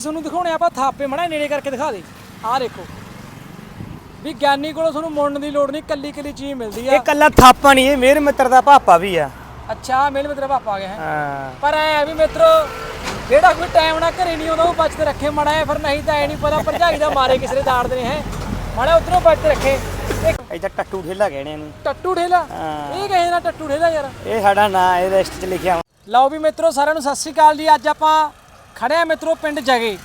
ਤੁਹਾਨੂੰ ਦਿਖਾਉਣੇ ਆਪਾਂ ਥਾਪੇ ਮੜਾ ਨੇੜੇ ਕਰਕੇ ਦਿਖਾ ਦੇ। ਆਹ ਦੇਖੋ। ਵੀ ਗਿਆਨੀ ਕੋਲੋਂ ਤੁਹਾਨੂੰ ਮੁੜਨ ਦੀ ਲੋੜ ਨਹੀਂ ਕੱਲੀ ਕੱਲੀ ਚੀਜ਼ ਮਿਲਦੀ ਆ। ਇਹ ਕੱਲਾ ਥਾਪਾ ਨਹੀਂ ਇਹ ਮੇਰੇ ਮਿੱਤਰ ਦਾ ਪਾਪਾ ਵੀ ਆ। ਅੱਛਾ ਮੇਰੇ ਮਿੱਤਰ ਪਾਪਾ ਆ ਗਿਆ ਹੈ। ਹਾਂ। ਪਰ ਐ ਆ ਵੀ ਮਿੱਤਰੋ ਜਿਹੜਾ ਕੋਈ ਟਾਈਮ ਨਾਲ ਘਰੇ ਨਹੀਂ ਆਉਂਦਾ ਉਹ ਬਚਤ ਰੱਖੇ ਮੜਾ ਫਿਰ ਨਹੀਂ ਤਾਂ ਐ ਨਹੀਂ ਪਤਾ ਭਰਜਾਈ ਦਾ ਮਾਰੇ ਕਿਸੇ ਦੇ ਦਾੜਦੇ ਨੇ ਹੈ। ਮਾੜਾ ਉਧਰੋਂ ਬਚਤ ਰੱਖੇ। ਇੱਧਰ ਟੱਟੂ ਠੇਲਾ ਕਹਿਣੇ ਇਹਨੂੰ। ਟੱਟੂ ਢੇਲਾ ਹਾਂ। ਇਹ ਕਹੇ ਨਾ ਟੱਟੂ ਢੇਲਾ ਯਾਰ? ਇਹ ਸਾਡਾ ਨਾਂ ਇਹ ਲਿਸਟ 'ਚ ਲਿਖਿਆ। ਲਓ ਵੀ ਮਿੱਤਰੋ ਸਾਰਿਆਂ ਨੂੰ ਸਤਿ ਸ੍ਰੀ ਅਕਾਲ ਜੀ। ਅੱਜ ਆਪਾਂ ਖੜੇ ਆ ਮਿੱਤਰੋ ਪਿੰਡ ਜਗੇ।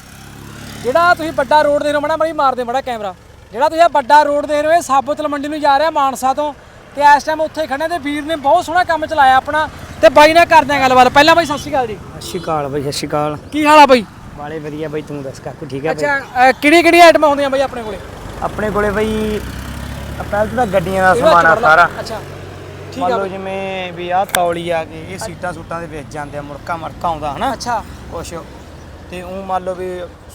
ਜਿਹੜਾ ਤੁਸੀਂ ਵੱਡਾ ਰੋਡ ਦੇ ਰਹੇ ਹੋ ਮੜਾ ਬੜੀ ਮਾਰਦੇ ਮੜਾ ਕੈਮਰਾ। ਜਿਹੜਾ ਤੁਸੀਂ ਵੱਡਾ ਰੋਡ ਦੇ ਰਹੇ ਹੋ ਇਹ ਸਾਬੋਤਲ ਮੰਡੀ ਨੂੰ ਜਾ ਰਿਹਾ ਮਾਨਸਾ ਤੋਂ। ਤੇ ਇਸ ਟਾਈਮ ਉੱਥੇ ਖੜੇ ਤੇ ਵੀਰ ਨੇ ਬਹੁਤ ਸੋਹਣਾ ਕੰਮ ਚਲਾਇਆ ਆਪਣਾ। ਤੇ ਬਾਈ ਨਾਲ ਕਰਦੇ ਆ ਗੱਲਬਾਤ। ਪਹਿਲਾਂ ਬਾਈ ਸਤਿ ਸ੍ਰੀ ਅਕਾਲ ਜੀ। ਸਤਿ ਸ਼੍ਰੀ ਅਕਾਲ ਬਈ ਸਤਿ ਸ਼੍ਰੀ ਅਕਾਲ। ਕੀ ਹਾਲ ਆ ਬਾਈ? ਵਾਲੇ ਵਧੀਆ ਬਈ ਤੂੰ ਦੱਸ ਕਾਕੂ ਠੀਕ ਹੈ ਬਈ? ਅੱਛਾ ਕਿਹੜੀ ਕਿਹੜੀ ਆਈਟਮਾਂ ਹੁੰਦੀਆਂ ਬਾਈ ਆਪਣੇ ਕੋਲੇ? ਆਪਣੇ ਕੋਲੇ ਬਈ ਪਹਿਲਾਂ ਤਾਂ ਗੱਡੀਆਂ ਦਾ ਸਮਾਨ ਆ। ਸਾਰਾ। ਅੱਛਾ। ਮੰਨ ਲਓ। ਜਿਵੇਂ ਵੀ ਆਹ ਤੌਲੀ ਆ ਗਈ ਇਹ ਸੀਟਾਂ ਸੂਟਾਂ ਦੇ ਵਿੱਚ ਜਾਂਦੇ ਆ ਮੁਰਕਾ ਮਰਕਾ ਆਉਂਦਾ ਹਨਾ? ਅੱਛਾ। ਕੁਛ। ਤੇ ਉਹ ਮੰਨ ਲਓ ਵੀ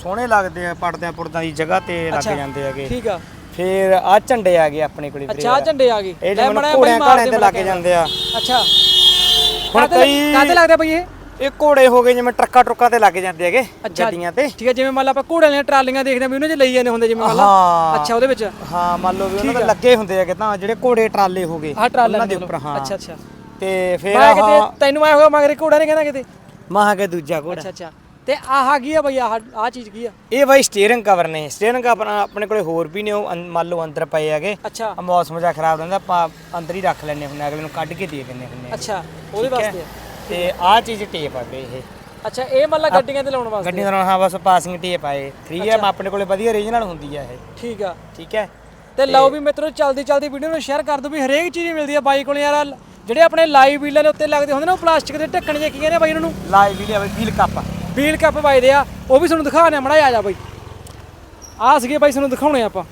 ਸੋਹਣੇ ਲੱਗਦੇ ਆ ਪੜਦਿਆਂ ਪੁਰਦਾਂ ਦੀ ਜਗ੍ਹਾ ਤੇ ਲੱਗ। ਜਾਂਦੇ ਹੈਗੇ। ਠੀਕ ਆ। ਫਿਰ ਆ ਝੰਡੇ ਆ ਗਏ ਆਪਣੇ ਕੋਲੇ ਅੱਛਾ ਆਹ ਝੰਡੇ ਆ ਗਏ। ਇਹ ਲੈ ਜਿਵੇਂ ਮਾੜਾ ਜਿਹਾ ਘੋੜਿਆਂ ਘਾੜਿਆਂ ਤੇ ਲੱਗ ਜਾਂਦੇ ਆ। ਅੱਛਾ। ਹੁਣ ਕਈ ਕਾਹਤੇ ਲੱਗਦਾ ਬਾਈ ਇਹ? ਇਹ ਘੋੜੇ ਹੋ ਗਏ ਜਿਵੇਂ ਟਰੱਕਾਂ ਟਰੁੱਕਾਂ ਤੇ ਲੱਗ ਜਾਂਦੇ ਹੈਗੇ। ਗੱਡੀਆਂ ਤੇ। ਠੀਕ ਹੈ ਜਿਵੇਂ ਮੰਨ ਲਾ ਆਪਾਂ ਘੋੜਿਆਂ ਦੀਆਂ ਟਰਾਲੀਆਂ ਦੇਖਦੇ ਆ ਵੀ ਉਹਨਾਂ 'ਚ ਲਈ ਜਾਂਦੇ ਹੁੰਦੇ ਜਿਵੇਂ ਮੰਨ ਲਾ। ਅੱਛਾ ਉਹਦੇ ਵਿੱਚ? ਹਾਂ ਮੰਨ ਲਓ ਵੀ ਉਹਨਾਂ ਦੇ ਲੱਗੇ ਹੁੰਦੇ ਹੈਗੇ ਤਾਂ ਜਿਹੜੇ ਘੋੜੇ ਟਰਾਲੇ ਹੋ ਗਏ ਉਹਨਾਂ ਦੇ ਉੱਪਰ ਹਾਂ। ਅੱਛਾ ਅੱਛਾ। ਤੇ ਫਿਰ ਆਹ ਤੈਨੂੰ ਆਇਆ ਹੋਇਆ ਮਗਰੇ ਘੋੜਾ ਨਹੀਂ ਕਹਿੰਦਾ ਕਿਤੇ? ਮਹਾਂ ਕੇ ਦੂਜਾ ਘੋੜਾ। ਅੱਛਾ ਅੱਛਾ। ਤੇ ਆਹ ਕੀ ਆ ਬਈ ਆਹ ਆਹ ਚੀਜ਼ ਕੀ ਆ? ਇਹ ਬਾਈ ਸਟੀਅਰਿੰਗ ਕਵਰ ਨੇ। ਸਟੀਅਰਿੰਗ ਕਵਰ ਆਪਣੇ ਕੋਲੇ ਹੋਰ ਵੀ ਨੇ ਉਹ ਮੰਨ ਲਓ ਅੰਦਰ ਪਏ ਹੈਗੇ। ਅੱਛਾ। ਆ ਮੌਸਮ ਜਿਹਾ ਖਰਾਬ ਰਹਿੰਦਾ ਆਪਾਂ ਅੰਦਰ ਹੀ ਰੱਖ ਲੈਣੇ ਹੁੰਦੇ ਅਗਲੇ ਨੂੰ ਕੱਢ ਕੇ ਦੇ ਦਿੰਦੇ ਹੁੰਦੇ ਆ ਅੱਛਾ ਉਹਦੇ? ਵਾਸਤੇ ਆ। ਤੇ ਆਹ ਚੀਜ਼ ਟੇਪ ਆ ਬਈ ਇਹ। ਅੱਛਾ ਇਹ ਮੰਨ ਲਾ ਗੱਡੀਆਂ ਤੇ ਲਾਉਣ ਵਾਸਤੇ? ਗੱਡੀ ਦਾ ਨਾਮ ਹਾਂ ਬਸ ਪਾਸਿੰਗ ਟੇਪ ਆ ਫ੍ਰੀ ਹੈ ਆਪਣੇ ਕੋਲੇ ਵਧੀਆ ਰੀਜਨਲ ਹੁੰਦੀ ਆ ਇਹ। ਠੀਕ ਆ। ਠੀਕ ਹੈ? ਤੇ ਲਓ ਵੀ ਮਿੱਤਰੋ ਚਲਦੀ ਚਲਦੀ ਵੀਡੀਓ ਨੂੰ ਸ਼ੇਅਰ ਕਰ ਦਿਓ ਵੀ ਹਰੇਕ ਚੀਜ਼ ਮਿਲਦੀ ਆ ਬਾਈ ਕੋਲ ਯਾਰ। ਜਿਹੜੇ ਆਪਣੇ ਲਾਈਵ ਵੀਲਾਂ ਦੇ ਉੱਤੇ ਲੱਗਦੇ ਹੁੰਦੇ ਨੇ ਉਹ ਪਲਾਸਟਿਕ ਦੇ ਢੱਕਣ ਜੇ ਕੀ ਕਹਿੰਦੇ ਆ ਬਾਈ ਇਹਨਾਂ ਨੂੰ? ਲਾਈਵ ਵੀਡੀਓ ਬਈ ਫੀਲ ਕੱਪ ਵੀਲ ਕੱਪ ਵੱਜਦੇ ਆ। ਉਹ ਵੀ ਤੁਹਾਨੂੰ ਦਿਖਾਣੇ ਆ ਮੜਾ ਆ ਜਾ ਬਾਈ। ਆ ਸੀਗੇ ਬਾਈ ਤੁਹਾਨੂੰ ਦਿਖਾਉਣੇ ਆਪਾਂ।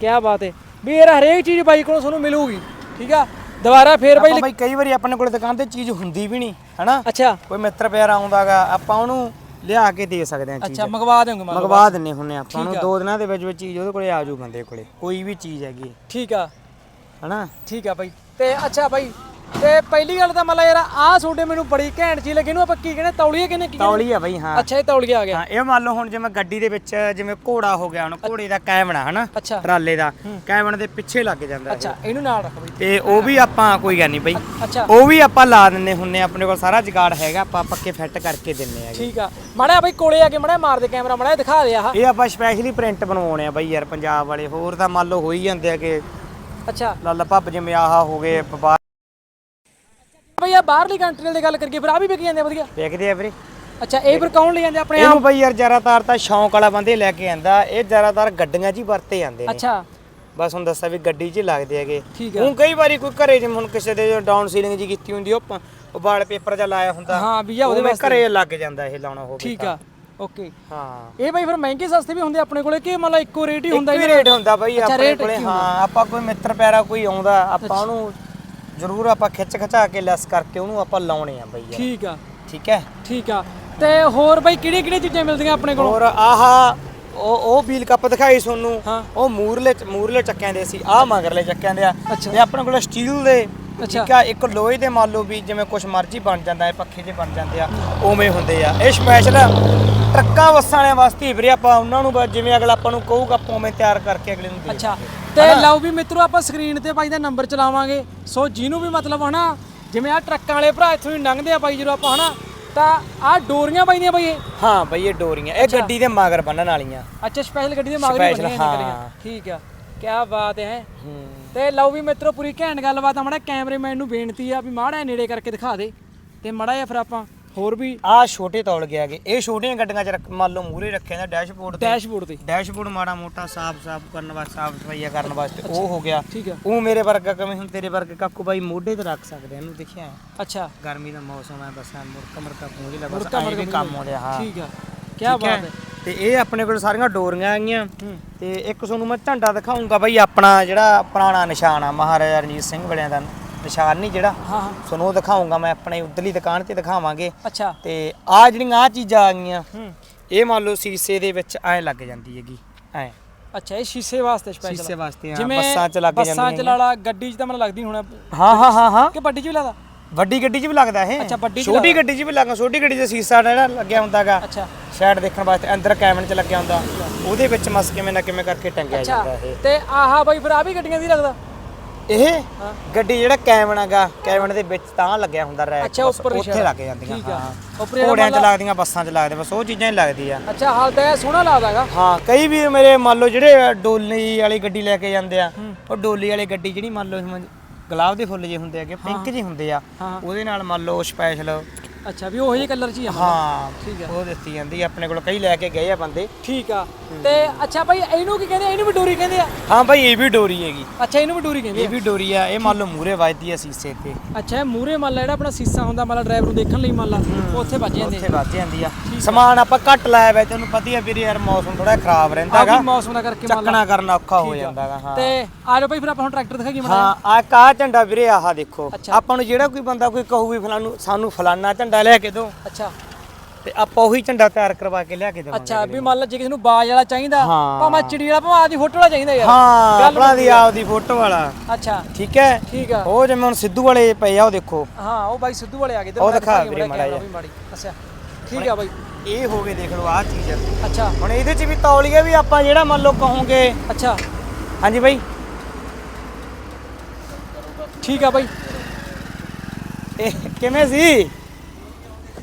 ਕੀ ਬਾਤ ਹੈ ਵੀ ਇਹ ਹਰੇਕ ਚੀਜ਼ ਬਾਈ ਕੋਲੋਂ ਤੁਹਾਨੂੰ ਮਿਲੂਗੀ। ਠੀਕ ਆ? ਦੁਬਾਰਾ ਫੇਰ ਬਾਈ ਆਪਾਂ ਬਈ ਕਈ ਵਾਰੀ ਆਪਣੇ ਕੋਲੇ ਦੁਕਾਨ ਤੇ ਚੀਜ਼ ਹੁੰਦੀ ਵੀ ਨਹੀਂ ਹਨਾ? ਅੱਛਾ। ਕੋਈ ਮਿੱਤਰ ਪਿਆਰਾ ਆਉਂਦਾਗਾ ਆਪਾਂ ਉਹਨੂੰ ਲਿਆ ਕੇ ਦੇ ਸਕਦੇ ਹਾਂ ਚੀਜ਼। ਅੱਛਾ ਮੰਗਵਾ ਦੇਵਾਂਗੇ ਮੰਨ ਲਓ ਮੰਗਵਾ ਦਿੰਨੇ ਹੁੰਨੇ ਆਪਾਂ ਨੂੰ ਆ। ਦੋ ਦਿਨਾਂ ਦੇ ਵਿੱਚ ਵਿੱਚ ਚੀਜ਼ ਉਹਦੇ ਕੋਲੇ ਆ ਜਾਊ ਬੰਦੇ ਕੋਲੇ ਕੋਈ ਵੀ ਚੀਜ਼ ਹੈਗੀ। ਠੀਕ ਆ। ਹਨਾ? ਠੀਕ ਆ ਬਾਈ। ਤੇ ਅੱਛਾ ਬਾਈ ਤੇ ਪਹਿਲੀ ਗੱਲ ਤਾਂ ਮਤਲਬ ਯਾਰ ਆਹ ਤੁਹਾਡੇ ਮੈਨੂੰ ਬੜੀ ਘੈਂਟ ਚੀਜ਼ ਲੱਗੀ। ਇਹਨੂੰ ਆਪਾਂ ਕੀ ਕਹਿੰਦੇ ਤੌਲੀਏ ਕਹਿੰਦੇ ਕੀ ਕਹਿੰਦੇ? ਤੌਲੀ ਆ ਬਈ ਹਾਂ। ਅੱਛਾ ਇਹ ਤੌਲੀਆ ਆ ਗਿਆ। ਹਾਂ ਇਹ ਮੰਨ ਲਓ ਹੁਣ ਜਿਵੇਂ ਗੱਡੀ ਦੇ ਵਿੱਚ ਜਿਵੇਂ ਘੋੜਾ ਹੋ ਗਿਆ ਹੁਣ ਘੋੜੇ ਦਾ ਕੈਬਣਾ ਹਨਾ? ਅੱਛਾ। ਟਰਾਲੇ ਦਾ। ਕੈਬਣ ਦੇ ਪਿੱਛੇ ਲੱਗ ਜਾਂਦਾ ਇਹ। ਅੱਛਾ ਇਹਨੂੰ ਨਾਲ ਰੱਖ ਬਾਈ। ਤੇ ਉਹ ਵੀ ਆਪਾਂ ਕੋਈ ਗੱਲ ਨਹੀਂ ਬਈ। ਅੱਛਾ। ਉਹ ਵੀ ਆਪਾਂ ਲਾ ਦਿੰਨੇ ਹੁੰਨੇ ਆਪਣੇ ਕੋਲ ਸਾਰਾ ਜਗਾੜ ਹੈਗਾ ਆਪਾਂ ਪੱਕੇ ਫਿੱਟ ਕਰਕੇ ਦਿੰਨੇ ਹੈਗੇ। ਠੀਕ ਆ। ਮੜਾ ਬਾਈ ਕੋਲੇ ਆ ਕੇ ਮੜਾ ਮਾਰ ਦੇ ਕੈਮਰਾ ਮੜਾ ਦਿਖਾ ਦੇ ਆਹ। ਇਹ ਆਪਾਂ ਸਪੈਸ਼ਲੀ ਪ੍ਰਿੰਟ ਬਣਵਾਉਣੇ ਆ ਬਈ ਯਾਰ ਪੰਜਾਬ ਵਾਲੇ। ਹੋਰ ਤਾਂ ਮੰਨ ਲਓ ਹੋ ਹੀ ਜਾਂਦੇ ਆ ਕਿ ਅੱਛਾ ਲੱਲ ਭੱਬ ਜਿਵੇਂ ਆਹ ਹੋ ਗਏ ਵਪਾਰ ਬਈ ਆ ਬਾਹਰਲੀ ਕੰਟਰੀ ਦੀ ਗੱਲ ਕਰੀਏ ਫਿਰ ਆ ਵੀ ਵਿਕ ਜਾਂਦੇ ਆ ਵਧੀਆ। ਵੇਖਦੇ ਆ ਵੀਰੇ। ਅੱਛਾ ਇਹ ਫਿਰ ਕੌਣ ਲੈ ਜਾਂਦੇ ਆਪਣੇ ਆਪ ਇਹਨੂੰ ਬਈ ਯਾਰ ਜ਼ਿਆਦਾਤਰ ਤਾਂ ਸ਼ੌਂਕ ਵਾਲਾ ਬੰਦੇ ਲੈ ਕੇ ਆਂਦਾ ਇਹ ਜ਼ਿਆਦਾਤਰ ਗੱਡੀਆਂ 'ਚ ਹੀ ਵਰਤੇ ਜਾਂਦੇ ਨੇ। ਅੱਛਾ। ਬਸ ਹੁਣ ਦੱਸਿਆ ਵੀ ਗੱਡੀ 'ਚ ਹੀ ਲੱਗਦੇ ਹੈਗੇ। ਠੀਕ ਆ। ਹੁਣ ਕਈ ਵਾਰੀ ਕੋਈ ਘਰੇ ਜਿਵੇਂ ਹੁਣ ਕਿਸੇ ਦੇ ਡਾਊਨ ਸੀਲਿੰਗ ਜੀ ਕੀਤੀ ਹੁੰਦੀ ਉਹ ਪ- ਉਹ ਵਾਲ ਪੇਪਰ ਜਿਹਾ ਲਾਇਆ ਹੁੰਦਾ ਹਾਂ ਵੀ ਆ ਉਹਦੇ ਵਾਸਤੇ। ਘਰੇ ਲੱਗ ਜਾਂਦਾ ਇਹ ਲਾਉਣਾ ਹੋਵੇ ਠੀਕ ਆ ਓਕੇ। ਹਾਂ। ਇਹ ਬਈ ਫਿਰ ਮਹਿੰਗੇ ਸਸਤੇ ਵੀ ਹੁੰਦੇ ਆਪਣੇ ਕੋਲੇ ਕਿ ਮਤਲਬ ਇੱਕੋ ਰੇਟ ਹੀ ਹੁੰਦਾ ਇੱਕ ਵੀ ਇਹਨਾਂ ਦਾ? ਰੇਟ ਹੁੰਦਾ ਬਈ ਅੱਛਾ, ਆਪਣੇ ਕੋਲੇ ਇੱਕ ਹੀ ਹਾਂ ਆਪਾਂ ਕੋਈ ਮਿੱਤਰ ਪਿਆਰਾ ਕੋਈ ਆਉਂਦਾ ਆਪਾਂ ਉਹਨੂੰ ਜ਼ਰੂਰ ਆਪਾਂ ਖਿੱਚ ਖਚਾ ਕੇ ਲੈਸ ਕਰਕੇ ਉਹਨੂੰ ਆਪਾਂ ਲਾਉਣੇ ਆ ਬਈ ਯਾਰ। ਠੀਕ ਆ। ਠੀਕ ਹੈ? ਠੀਕ ਆ। ਤੇ ਹੋਰ ਬਈ ਕਿਹੜੀਆਂ ਕਿਹੜੀਆਂ ਚੀਜ਼ਾਂ ਮਿਲਦੀਆਂ ਆਪਣੇ ਕੋਲ? ਹੋਰ ਆਹ ਉਹ ਉਹ ਵੀਲ ਕੱਪ ਦਿਖਾਈ ਤੁਹਾਨੂੰ। ਉਹ ਮੂਰਲੇ ਮੂਰਲੇ ਚੱਕਿਆਂ ਦੇ ਸੀ ਆਹ ਮਗਰਲੇ ਚੱਕਿਆਂ ਦੇ ਆ। ਤੇ ਆਪਣੇ ਕੋਲ ਸਟੀਲ ਦੇ। ਠੀਕ ਆ ਇੱਕ ਲੋਹੇ ਦੇ ਮੰਨ ਲਓ ਵੀ ਜਿਵੇਂ ਕੁਛ ਮਰਜ਼ੀ ਬਣ ਜਾਂਦਾ ਹੈ ਪੱਖੇ ਜੇ ਬਣ ਜਾਂਦੇ ਆ ਉਵੇਂ ਹੁੰਦੇ ਆ। ਇਹ ਸਪੈਸ਼ਲ ਟਰੱਕਾਂ ਬੱਸਾਂ ਵਾਲਿਆਂ ਵਾਸਤੇ ਵੀਰੇ ਆਪਾਂ ਉਹਨਾਂ ਨੂੰ ਜਿਵੇਂ ਅਗਲਾ ਆਪਾਂ ਨੂੰ ਕਹੂਗਾ ਆਪਾਂ ਉਵੇਂ ਤਿਆਰ ਕਰਕੇ ਅਗਲੇ ਨੂੰ ਦੇ ਅੱਛਾ। ਤੇ ਲਓ ਵੀ ਮਿੱਤਰੋ ਆਪਾਂ ਸਕਰੀਨ ਤੇ ਬਾਈ ਦਾ ਨੰਬਰ ਚਲਾਵਾਂਗੇ। ਸੋ ਜਿਹਨੂੰ ਵੀ ਮਤਲਬ ਹਨਾ ਜਿਵੇਂ ਆ ਟਰੱਕਾਂ ਵਾਲੇ ਭਰਾ ਇੱਥੋਂ ਹੀ ਲੰਘਦੇ ਆ ਬਾਈ ਜਦੋਂ ਆਪਾਂ ਹਨਾ ਤਾਂ ਆ ਡੋਰੀਆਂ ਬਾਈ ਦੀਆਂ ਬਾਈ ਇਹ? ਹਾਂ ਬਈ ਇਹ ਡੋਰੀਆਂ। ਇਹ ਗੱਡੀ ਦੇ ਮਗਰ ਬੰਨਣ ਵਾਲੀਆਂ। ਅੱਛਾ ਸਪੈਸ਼ਲ ਗੱਡੀ ਦੇ ਮਗਰ Special, ਬਣੀਆਂ ਹਾਂ। ਠੀਕ ਆ। ਕੀ ਬਾਤ ਹੈ। ਹੂੰ। ਤੇ ਲਓ ਵੀ ਮਿੱਤਰੋ ਪੂਰੀ ਘੈਂਟ ਗੱਲਬਾਤ ਆ। ਮੜਾ ਕੈਮਰਾਮੈਨ ਨੂੰ ਬੇਨਤੀ ਆ ਵੀ ਮਾੜਾ ਜਿਹਾ ਨੇੜੇ ਕਰਕੇ ਦਿਖਾ ਦੇ। ਤੇ ਮੜਾ ਜਿਹਾ ਫਿਰ ਆਪਾਂ ਹੋਰ ਵੀ ਆਹ ਛੋਟੇ ਤੌਲ ਗਿਆ ਗੇ ਇਹ ਛੋਟੀਆਂ ਗੱਡੀਆਂ ਚ ਰੱਖ- ਮੰਨ ਲਓ ਮੂਰੇ ਰੱਖਿਆ ਦਾ ਡੈਸ਼ਬੋਰਡ ਤੇ। ਡੈਸ਼ਬੋਰਡ ਤੇ। ਡੈਸ਼ਬੋਰਡ ਮਾੜਾ ਮੋਟਾ ਸਾਫ਼ ਸਾਫ਼ ਕਰਨ ਵਾਸਤੇ ਸਾਫ਼ ਸਫਾਈਆ ਕਰਨ ਵਾਸਤੇ। ਉਹ ਹੋ ਗਿਆ। ਠੀਕ ਆ। ਉਹ ਮੇਰੇ ਵਰਗਾ ਕਿਵੇਂ ਹੁਣ ਤੇਰੇ ਵਰਗੇ ਕਾਕੂ ਬਾਈ ਮੋਢੇ ਤੇ ਰੱਖ ਸਕਦੇ ਆ, ਇਹਨੂੰ ਦੇਖਿਆ ਹੈ? ਅੱਛਾ। ਗਰਮੀ ਦਾ ਮੌਸਮ ਹੈ ਬਸ ਐਂ ਮੁਰਕਾ ਮਰਕਾ ਪੂੰਝ ਲੈ ਬਸ ਮੁੜਕਾ ਐਂ ਵੀ ਕੰਮ ਆਉਂਦੇ ਆ, ਹਾਂ। ਠੀਕ ਆ। ਕੀ ਠੀਕ ਬਾਤ ਹੈ। ਤੇ ਇਹ ਆਪਣੇ ਕੋਲ ਸਾਰੀਆਂ ਡੋਰੀਆਂ ਆਈਆਂ ਹੂੰ। ਤੇ ਇੱਕ ਤੁਹਾਨੂੰ ਮੈਂ ਝੰਡਾ ਦਿਖਾਉਂਗਾ ਬਾਈ ਆਪਣਾ ਜਿਹੜਾ ਪੁਰਾਣਾ ਨਿਸ਼ਾਨ ਆ ਮਹਾਰਾਜਾ ਰਣਜੀਤ ਸਿੰਘ ਵਾਲਿਆਂ ਦਾ। ਨਿਸ਼ਾਨ ਨਹੀਂ ਜਿਹੜਾ। ਹਾਂ ਹਾਂ। ਤੁਹਾਨੂੰ ਉਹ ਦਿਖਾਉਂਗਾ ਮੈਂ ਆਪਣੇ ਉਧਰਲੀ ਦੁਕਾਨ ਤੇ ਦਿਖਾਵਾਂਗੇ। ਅੱਛਾ। ਤੇ ਆ ਜਿਹੜੀਆਂ ਆ ਚੀਜ਼ਾਂ ਆ ਗਈਆਂ ਹੂੰ। ਇਹ ਮੰਨ ਲਓ ਸੀਸੇ ਦੇ ਵਿੱਚ ਐ ਲੱਗ ਜਾਂਦੀ ਹੈਗੀ ਐ। ਅੱਛਾ ਇਹ ਸ਼ੀਸ਼ੇ ਵਾਸਤੇ ਸਪੈਸ਼ਲ ਸ਼ੀਸ਼ੇ ਵਾਸਤੇ ਹਾਂ ਬੱਸਾਂ ਚ ਲੱਗ ਬੱਸਾਂ ਜਾਂਦੀਆਂ ਚ ਲਾਲਾ ਗੱਡੀ ਚ ਤਾਂ ਮੈਨੂੰ ਲੱਗਦੀ ਹੋਣਾ ਹਾਂ ਹਾਂ ਹਾਂ ਹਾਂ। ਕਿ ਵੱਡੀ ਚ ਵੀ ਲਾਦਾ ਵੱਡੀ ਗੱਡੀ 'ਚ ਵੀ ਲੱਗਦਾ ਇਹ। ਅੱਛਾ, ਵੱਡੀ ਛੋਟੀ ਗੱਡੀ 'ਚ ਵੀ ਲੱਗਦਾ ਛੋਟੀ ਗੱਡੀ 'ਚ ਸੀਸਾ ਜਿਹੜਾ ਲੱਗਿਆ ਹੁੰਦਾਗਾ। ਅੱਛਾ। ਸਾਈਡ ਦੇਖਣ ਵਾਸਤੇ ਅੰਦਰ ਕੈਬਨ 'ਚ ਲੱਗਿਆ ਹੁੰਦਾ। ਉਹਦੇ ਵਿੱਚ ਮਸ ਕਿਵੇਂ ਨਾ ਕਿਵੇਂ ਕਰਕੇ ਟੰਗਿਆ ਜਾਂਦਾ ਇਹ। ਤੇ ਆਹਾ ਬਾਈ ਫਿਰ ਆ ਵੀ ਗੱਡੀਆਂ ਦੀ ਲੱਗਦਾ? ਇਹ ਗੱਡੀ ਜਿਹੜਾ ਕੈਬਨ ਹੈਗਾ ਕੈਬਨ ਦੇ ਵਿੱਚ ਤਾਂ ਲੱਗਿਆ ਹੁੰਦਾ ਰੈਕ ਅੱਛਾ, ਉੱਪਰ ਉੱਥੇ। ਲੱਗ ਜਾਂਦੀਆਂ ਠੀਕ ਆ। ਉੱਪਰ ਜਿਹੜਾ ਘੋੜਿਆਂ 'ਚ ਲੱਗਦੀਆਂ ਬੱਸਾਂ 'ਚ ਲੱਗਦੇ ਬਸ ਉਹ ਚੀਜ਼ਾਂ ਹੀ ਲੱਗਦੀ ਆ ਅੱਛਾ ਹਾਲ ਤਾਂ ਇਹ ਸੋਹਣਾ ਲੱਗਦਾਗਾ ਹਾਂ ਕਈ ਵੀ ਮੇਰੇ ਮੰਨ ਲਓ ਜਿਹੜੇ ਡੋਲੀ ਵਾਲੀ ਗੱਡੀ ਲੈ ਕੇ ਜਾਂਦੇ ਆ ਉਹ ਡੋਲੀ ਵਾਲੀ ਗੱਡੀ ਜਿਹੜੀ ਮੰਨ ਲਓ ਗੁਲਾਬ ਦੇ ਫੁੱਲ ਜੇ ਹੁੰਦੇ ਹੈਗੇ ਪਿੰਕ ਜਿਹੇ ਹੁੰਦੇ ਆ। ਉਹਦੇ ਨਾਲ ਮੰਨ ਲਓ ਸਪੈਸ਼ਲ ਅੱਛਾ ਵੀ ਉਹੀ ਕਲਰ ਚ ਹੀ ਆ। ਹਾਂ ਠੀਕ ਆ। ਉਹ ਦਿੱਤੀ ਜਾਂਦੀ ਆ ਆਪਣੇ ਕੋਲ ਕਈ ਲੈ ਕੇ ਗਏ ਆ ਬੰਦੇ। ਠੀਕ ਆ। ਤੇ ਅੱਛਾ ਬਾਈ ਇਹਨੂੰ ਕੀ ਕਹਿੰਦੇ ਆ? ਇਹਨੂੰ ਵੀ ਡੋਰੀ ਕਹਿੰਦੇ ਆ? ਹਾਂ ਭਾਈ ਇਹ ਵੀ ਡੋਰੀ ਹੈਗੀ। ਅੱਛਾ ਇਹਨੂੰ ਵੀ ਡੋਰੀ ਕਹਿੰਦੇ ਇਹ ਵੀ ਡੋਰੀ ਆ ਇਹ ਮੰਨ ਲਓ ਮੂਰੇ ਵੱਜਦੀ ਆ ਸੀਸੇ ਤੇ। ਆ ਅੱਛਾ ਇਹ ਮੂਰੇ ਮੰਨ ਲਾ ਜਿਹੜਾ ਆਪਣਾ ਸੀਸਾ ਹੁੰਦਾ ਮੰਨ ਲਾ ਡਰਾਈਵਰ ਨੂੰ ਦੇਖਣ ਲਈ ਮੰਨ ਲਾ ਉੱਥੇ ਵੱਜ ਜਾਂਦੇ ਉੱਥੇ ਵੱਜ ਜਾਂਦੀ ਆ। ਸਮਾਨ ਆਪਾਂ ਘੱਟ ਲਾਇਆ ਵੇ ਤੈਨੂੰ ਪਤਾ ਹੀ ਆ ਵੀਰੇ ਯਾਰ ਮੌਸਮ ਥੋੜਾ ਖਰਾਬ ਰਹਿੰਦਾ ਆ ਵੀ ਹੈਗਾ ਮੌਸਮ ਦਾ ਕਰਕੇ ਮੰਨ ਲਾ। ਚੱਕਣਾ ਕਰਨਾ ਔਖਾ ਹੋ ਜਾਂਦਾ ਹੈਗਾ ਹਾਂ। ਤੇ ਆ ਜਾਓ ਬਾਈ ਫਿਰ ਆਪਾਂ ਹੁਣ ਟਰੈਕਟਰ ਦਿਖਾਈਏ ਮੜਾ ਹਾਂ ਆ ਕਾ ਝੰਡਾ ਵੀਰੇ ਆਹ ਦੇਖੋ। ਅੱਛਾ। ਆਪਾਂ ਨੂੰ ਜਿਹੜਾ ਕੋਈ ਬੰਦਾ ਕੋਈ ਕਹੂ ਵੀ ਫਲਾਨੂੰ ਸਾਨੂੰ ਫਲਾਨਾ ਝੰਡਾ ਲੈ ਕੇ ਦਿਓ। ਅੱਛਾ। ਤੇ ਆਪਾਂ ਉਹੀ ਝੰਡਾ ਤਿਆਰ ਕਰਵਾ ਕੇ ਲਿਆ ਕੇ ਦੇਵਾਂਗੇ ਅੱਛਾ ਵੀ ਮੰਨ ਲਾ ਜੇ ਕਿਸੇ ਨੂੰ ਬਾਜ ਵਾਲਾ ਚਾਹੀਦਾ ਹਾਂ। ਭਾਵੇਂ ਚਿੜੀ ਵਾਲਾ ਭਾਵੇਂ ਆਦੀ ਫੋਟੋ ਵਾਲਾ ਚਾਹੀਦਾ ਯਾਰ। ਹਾਂ ਗੱਲ ਆਪਣਾ ਦੀ ਆਪਦੀ ਫੋਟੋ ਵਾਲਾ। ਅੱਛਾ। ਠੀਕ ਹੈ? ਠੀਕ ਆ। ਉਹ ਜਿਵੇਂ ਹੁਣ ਸਿੱਧੂ ਵਾਲੇ ਪਏ ਆ ਉਹ ਦੇਖੋ। ਹਾਂ ਉਹ ਬਾਈ ਸਿੱਧੂ ਵਾਲੇ ਆ ਗਏ। ਤੇ ਉਹ ਮੈਂ ਦਿਖਾ ਦਿਖਾਈ ਵੀਰੇ ਮਾੜਾ ਮਾੜਾ ਕੈਮਰਾ ਵੀ ਮਾੜੀ। ਅੱਛਾ ਠੀਕ ਆ ਬਾਈ। ਇਹ ਹੋ ਗਏ ਦੇਖ ਲਓ ਆਹ ਚੀਜ਼। ਅੱਛਾ। ਹੁਣ ਇਹਦੇ ਚ ਵੀ ਤੌਲੀਏ ਵੀ ਆਪਾਂ ਜਿਹੜਾ ਮੰਨ ਲਓ ਕਹੋਗੇ। ਅੱਛਾ। ਹਾਂਜੀ ਬਾਈ। ਠੀਕ ਆ ਬਾਈ। ਇਹ ਕਿਵੇਂ ਸੀ?